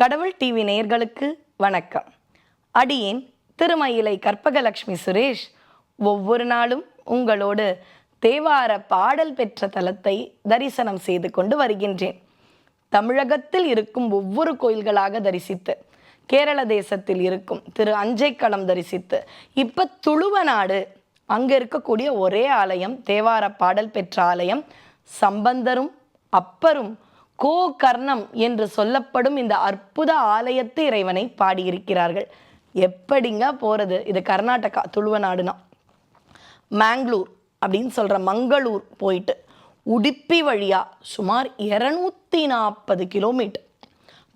கடவுள் டிவி நேயர்களுக்கு வணக்கம். அடியேன் திருமயிலை கற்பகலட்சுமி சுரேஷ். ஒவ்வொரு நாளும் உங்களோடு தேவார பாடல் பெற்ற தலத்தை தரிசனம் செய்து கொண்டு வருகின்றேன். தமிழகத்தில் இருக்கும் ஒவ்வொரு கோயில்களாக தரிசித்து கேரள தேசத்தில் இருக்கும் திரு அஞ்சைக்களம் தரிசித்து இப்போ துளுவநாடு அங்கே இருக்கக்கூடிய ஒரே ஆலயம் தேவார பாடல் பெற்ற ஆலயம் சம்பந்தரும் அப்பரும் கோ கர்ணம் என்று சொல்லப்படும் இந்த அற்புத ஆலயத்து இறைவனை பாடியிருக்கிறார்கள். எப்படிங்க போகிறது இது கர்நாடகா துளுவநாடுனா மேங்களூர் அப்படின்னு சொல்கிற மங்களூர் போயிட்டு உடுப்பி வழியாக சுமார் இரநூத்தி நாற்பது கிலோமீட்டர்.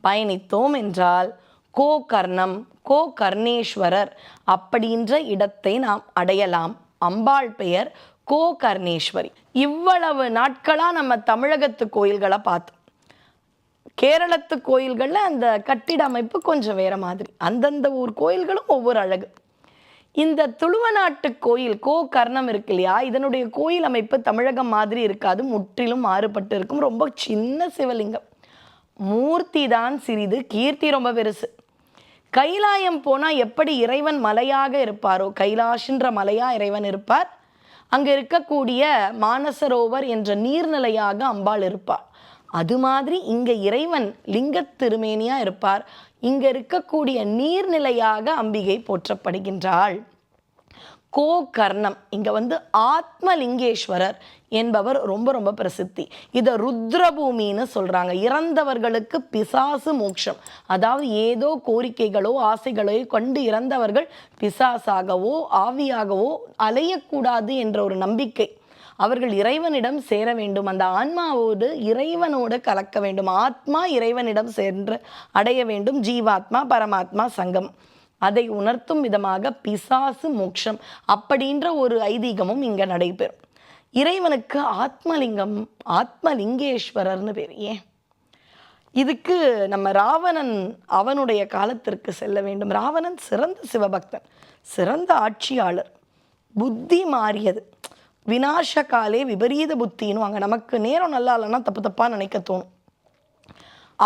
பயணித்தோம் என்றால் கோகர்ணம் கோகர்ணேஸ்வரர் அப்படின்ற இடத்தை நாம் அடையலாம். அம்பாள் பெயர் கோகர்ணேஸ்வரி. இவ்வளவு நாட்களாக நம்ம தமிழகத்து கோயில்களை பார்த்தோம். கேரளத்து கோயில்களில் அந்த கட்டிட அமைப்பு கொஞ்சம் வேற மாதிரி. அந்தந்த ஊர் கோயில்களும் ஒவ்வொரு அழகு. இந்த துளுவநாட்டு கோயில் கோ கர்ணம் இருக்கு இல்லையா? இதனுடைய கோயில் அமைப்பு தமிழகம் மாதிரி இருக்காது. முற்றிலும் மாறுபட்டு இருக்கும். ரொம்ப சின்ன சிவலிங்கம். மூர்த்தி தான் சிறிது கீர்த்தி ரொம்ப பெருசு. கைலாயம் போனால் எப்படி இறைவன் மலையாக இருப்பாரோ கைலாஷ்ன்ற மலையாக இறைவன் இருப்பார். அங்கே இருக்கக்கூடிய மானசரோவர் என்ற நீர்நிலையாக அம்பாள் இருப்பார் அது மாதிரி இங்கே இறைவன் லிங்கத் திருமேனியா இருப்பார். இங்கே இருக்கக்கூடிய நீர்நிலையாக அம்பிகை போற்றப்படுகின்றாள். கோ கர்ணம் இங்க வந்து ஆத்மலிங்கேஸ்வரர் என்பவர் ரொம்ப ரொம்ப பிரசித்தி. இதை ருத்ரபூமின்னு சொல்றாங்க. இறந்தவர்களுக்கு பிசாசு மோட்சம். அதாவது ஏதோ கோரிக்கைகளோ ஆசைகளோ கொண்டு இறந்தவர்கள் பிசாசாகவோ ஆவியாகவோ அலையக்கூடாது என்ற ஒரு நம்பிக்கை. அவர்கள் இறைவனிடம் சேர வேண்டும். அந்த ஆன்மாவோடு இறைவனோடு கலக்க வேண்டும். ஆத்மா இறைவனிடம் சென்று அடைய வேண்டும். ஜீவாத்மா பரமாத்மா சங்கம். அதை உணர்த்தும் விதமாக பிசாசு மோட்சம் அப்படின்ற ஒரு ஐதீகமும் இங்கே நடைபெறும். இறைவனுக்கு ஆத்மலிங்கம் ஆத்மலிங்கேஸ்வரர்னு பேர். ஏன்? இதுக்கு நம்ம ராவணன் அவனுடைய காலத்திற்கு செல்ல வேண்டும். ராவணன் சிறந்த சிவபக்தன் சிறந்த ஆட்சியாளர் புத்தி மாறியது. வினாச காலே விபரீத புத்தின்னு அங்கே நமக்கு நேரம் நல்லா இல்லைன்னா தப்பு தப்பாக நினைக்க தோணும்.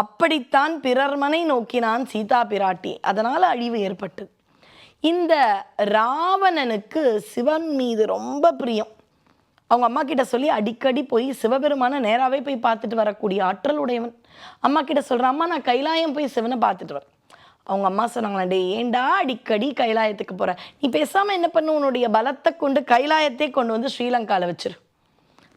அப்படித்தான் பிறர்மனை நோக்கினான் சீதா பிராட்டி. அதனால் அழிவு ஏற்பட்டது. இந்த ராவணனுக்கு சிவன் மீது ரொம்ப பிரியம். அவங்க அம்மா கிட்ட சொல்லி அடிக்கடி போய் சிவபெருமான நேராகவே போய் பார்த்துட்டு வரக்கூடிய ஆற்றல் உடையவன். அம்மா கிட்ட சொல்கிறான் அம்மா நான் கைலாயம் போய் சிவனை பார்த்துட்டு வரேன். அவங்க அம்மா சொன்னாங்களா டே ஏண்டா அடிக்கடி கைலாயத்துக்கு போகிற நீ பேசாமல் என்ன பண்ணு? உன்னுடைய பலத்தை கொண்டு கைலாயத்தை கொண்டு வந்து ஸ்ரீலங்காவில் வச்சிரு.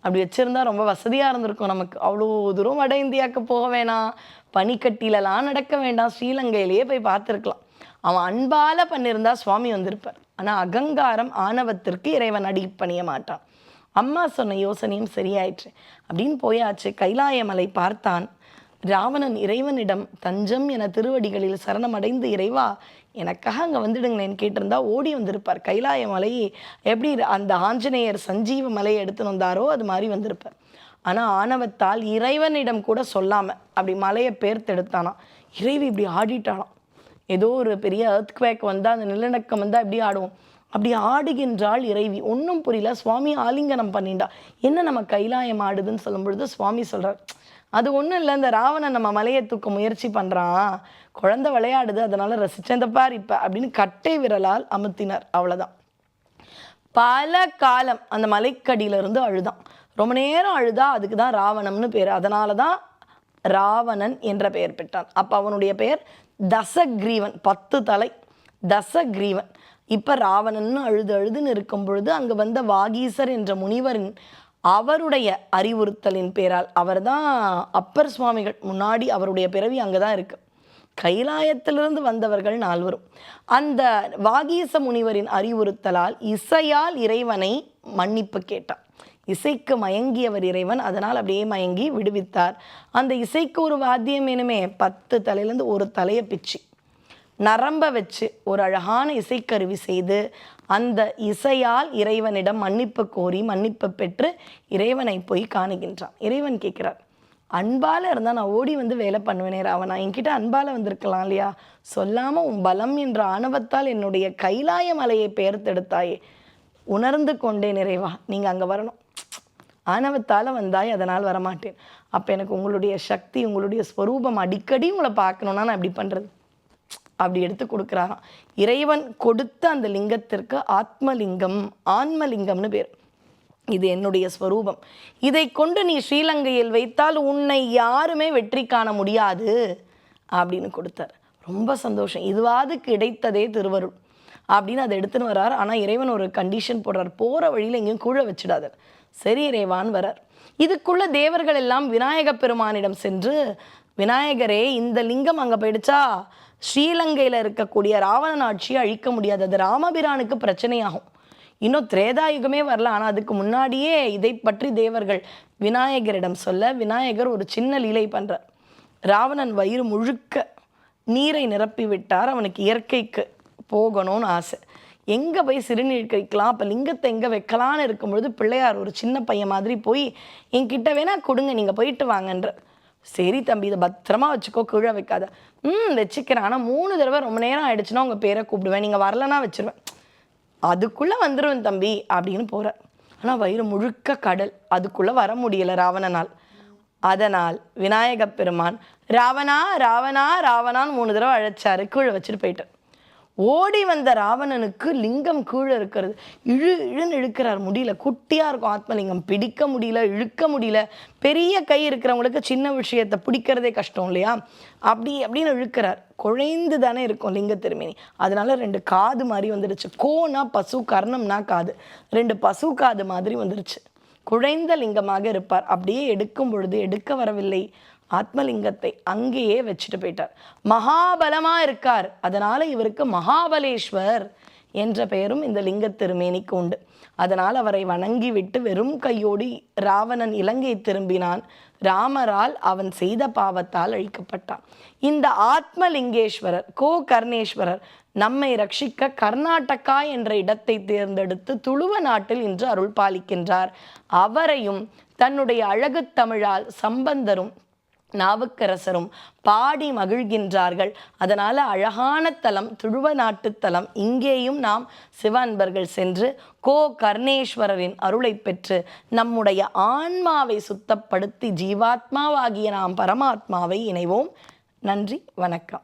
அப்படி வச்சுருந்தா ரொம்ப வசதியாக இருந்திருக்கும் நமக்கு. அவ்வளோ தூரம் வட இந்தியாவுக்கு போக வேணாம். பனிக்கட்டிலலாம் நடக்க வேண்டாம். ஸ்ரீலங்கையிலேயே போய் பார்த்துருக்கலாம். அவன் அன்பால் பண்ணியிருந்தா சுவாமி வந்திருப்பார். ஆனால் அகங்காரம் ஆணவத்திற்கு இறைவன் அடி பண்ணிய மாட்டான். அம்மா சொன்ன யோசனையும் சரியாயிற்று. அப்படின்னு போயாச்சு. கைலாயமலை பார்த்தான். ராவணன் இறைவனிடம் தஞ்சம் என திருவடிகளில் சரணமடைந்து இறைவா எனக்காக அங்கே வந்துடுங்களேன்னு கேட்டிருந்தா ஓடி வந்திருப்பார். கைலாய மலையை எப்படி அந்த ஆஞ்சநேயர் சஞ்சீவ மலையை எடுத்துன்னு வந்தாரோ அது மாதிரி வந்திருப்பார். ஆனால் ஆணவத்தால் இறைவனிடம் கூட சொல்லாமல் அப்படி மலையை பேர்த்தெடுத்தானாம் இறைவி இப்படி ஆடிட்டானாம். ஏதோ ஒரு பெரிய earthquake வந்தால் அந்த நிலநடுக்கம் வந்தால் எப்படி ஆடுவோம். அப்படி ஆடுகின்றாள் இறைவி. ஒன்றும் புரியல. சுவாமி ஆலிங்கனம் பண்ணிண்டா என்ன நம்ம கைலாயம் ஆடுதுன்னு சொல்லும் பொழுது சுவாமி சொல்கிறார் அது ஒன்றும் இல்லை இந்த ராவணன் நம்ம மலையை தூக்க முயற்சி பண்ணுறான் குழந்தை விளையாடுது அதனால் ரசித்தேன் இந்த பார் இப்போ அப்படின்னு கட்டை விரலால் அமுத்தினார் அவ்வளோதான் பல காலம் அந்த மலைக்கடியிலிருந்து அழுதான். ரொம்ப நேரம் அழுதா அதுக்கு தான் ராவணம்னு பேர். அதனால தான் ராவணன் என்ற பெயர் பெற்றான். அப்போ அவனுடைய பெயர் தசக்ரீவன் பத்து தலை தசக்ரீவன். இப்போ ராவணன்னு அழுது அழுதுன்னு இருக்கும் பொழுது அங்கே வந்த வாகீசர் என்ற முனிவரின் அவருடைய அறிவுறுத்தலின் பேரால் அவர்தான் அப்பர் சுவாமிகள். முன்னாடி அவருடைய பிறவி அங்கே தான் இருக்குது கைலாயத்திலிருந்து வந்தவர்கள் நால்வரும். அந்த வாகீச முனிவரின் அறிவுறுத்தலால் இசையால் இறைவனை மன்னிப்பு கேட்டார். இசைக்கு மயங்கியவர் இறைவன் அதனால் அப்படியே மயங்கி விடுவித்தார். அந்த இசைக்கு ஒரு வாத்தியம் வேணுமே பத்து தலையிலேருந்து ஒரு தலையை பிச்சு. நரம்ப வச்சு ஒரு அழகான இசைக்கருவி செய்து அந்த இசையால் இறைவனிடம் மன்னிப்பு கோரி மன்னிப்பு பெற்று இறைவனை போய் காணுகின்றான். இறைவன் கேட்கிறார் அன்பால் இருந்தால் நான் ஓடி வந்து வேலை பண்ணுவேனே ராவணா என்கிட்ட அன்பால் வந்திருக்கலாம் இல்லையா? சொல்லாமல் உன் பலம் என்ற ஆணவத்தால் என்னுடைய கைலாய மலையை பெயர்த்தெடுத்தாயே. உணர்ந்து கொண்டே நிறைவா நீங்கள் அங்கே வரணும். ஆணவத்தால் வந்தாய் அதனால் வரமாட்டேன். அப்போ எனக்கு உங்களுடைய சக்தி உங்களுடைய ஸ்வரூபம் அடிக்கடி உங்களை பார்க்கணுன்னா நான் எப்படி பண்ணுறது அப்படி எடுத்து கொடுக்குறாராம் இறைவன் கொடுத்த அந்த லிங்கத்திற்கு ஆத்மலிங்கம் ஆன்மலிங்கம்னு பேர். இது என்னுடைய ஸ்வரூபம். இதை கொண்டு நீ ஸ்ரீலங்கையில் வைத்தால் உன்னை யாருமே வெற்றி காண முடியாது அப்படின்னு கொடுத்தார். ரொம்ப சந்தோஷம். இதுவாது கிடைத்ததே திருவருள். அப்படின்னு அதை எடுத்துன்னு வரார் ஆனால் இறைவன் ஒரு கண்டிஷன் போடுறார். போகிற வழியில் எங்கேயும் கூழ வச்சிடாதார். சரி இறைவான் வரார் இதுக்குள்ள தேவர்கள் எல்லாம் விநாயக பெருமானிடம் சென்று விநாயகரே இந்த லிங்கம் அங்கே போயிடுச்சா? ஸ்ரீலங்கையில் இருக்கக்கூடிய ராவணன் ஆட்சியை அழிக்க முடியாது. அது ராமபிரானுக்கு பிரச்சனையாகும். இன்னும் திரேதாயுகமே வரல. ஆனால் அதுக்கு முன்னாடியே இதை பற்றி தேவர்கள் விநாயகரிடம் சொல்ல விநாயகர் ஒரு சின்ன லீலை பண்ணுறார் ராவணன் வயிறு முழுக்க நீரை நிரப்பி விட்டார். அவனுக்கு இயற்கைக்கு போகணும்னு ஆசை. எங்கே போய் சிறுநீர் கழிக்கலாம்? அப்போ லிங்கத்தை எங்கே வைக்கலான்னு இருக்கும்பொழுது பிள்ளையார் ஒரு சின்ன பையன் மாதிரி போய் என்கிட்ட வேணால் கொடுங்க நீங்கள் போயிட்டு வாங்கன்ற. சரி தம்பி இதை பத்திரமா வச்சுக்கோ கீழே வைக்காத. ம் வச்சுக்கிறேன். ஆனால் மூணு தடவை ரொம்ப நேரம் ஆயிடுச்சுன்னா உங்கள் பேரை கூப்பிடுவேன். நீங்கள் வரலன்னா வச்சுருவேன். அதுக்குள்ளே வந்துடுவேன் தம்பி அப்படின்னு போகிறார் ஆனால் வயிறு முழுக்க கடல். அதுக்குள்ளே வர முடியல ராவணனால். அதனால் விநாயகப் பெருமான் ராவணா ராவணா ராவணான்னு மூணு தடவை அழைச்சாரு. கீழே வச்சுட்டு போயிட்டார் ஓடி வந்த ராவணனுக்கு லிங்கம் கீழே இருக்கிறது. இழு இழுன்னு இழுக்கிறார் முடியல. குட்டியாக இருக்கும் ஆத்மலிங்கம். பிடிக்க முடியல இழுக்க முடியல. பெரிய கை இருக்கிறவங்களுக்கு சின்ன விஷயத்தை பிடிக்கிறதே கஷ்டம் இல்லையா? அப்படி அப்படின்னு இழுக்கிறார். குழைந்து தானே இருக்கும் லிங்க திருமேனி. அதனால ரெண்டு காது மாதிரி வந்துடுச்சு. கோனா பசு கர்ணம்னா காது. ரெண்டு பசு காது மாதிரி வந்துடுச்சு. குழைந்த லிங்கமாக இருப்பார். அப்படியே எடுக்கும் பொழுது எடுக்க வரவில்லை. ஆத்மலிங்கத்தை அங்கேயே வச்சுட்டு போயிட்டார். மகாபலமா இருக்கார். அதனால இவருக்கு மகாபலேஸ்வர் என்ற பெயரும் இந்த லிங்க திருமேனிக்கு உண்டு. அதனால் அவரை வணங்கிவிட்டு வெறும் கையோடு ராவணன் இலங்கை திரும்பினான். ராமரால் அவன் செய்த பாவத்தால் அழிக்கப்பட்டான். இந்த ஆத்மலிங்கேஸ்வரர் கோ கர்ணேஸ்வரர் நம்மை ரட்சிக்க கர்நாடகா என்ற இடத்தை தேர்ந்தெடுத்து துளுவ நாட்டில் இன்று அருள் பாலிக்கின்றார். அவரையும் தன்னுடைய அழகு தமிழால் சம்பந்தரும் நாவுக்கரசரும் பாடி மகிழ்கின்றார்கள். அதனால் அழகான தலம் துழுவ நாட்டுத்தலம் இங்கேயும் நாம் சிவ அன்பர்கள் சென்று கோ கர்ணேஸ்வரரின் அருளை பெற்று நம்முடைய ஆன்மாவை சுத்தப்படுத்தி ஜீவாத்மாவாகிய நாம் பரமாத்மாவை இணைவோம். நன்றி வணக்கம்.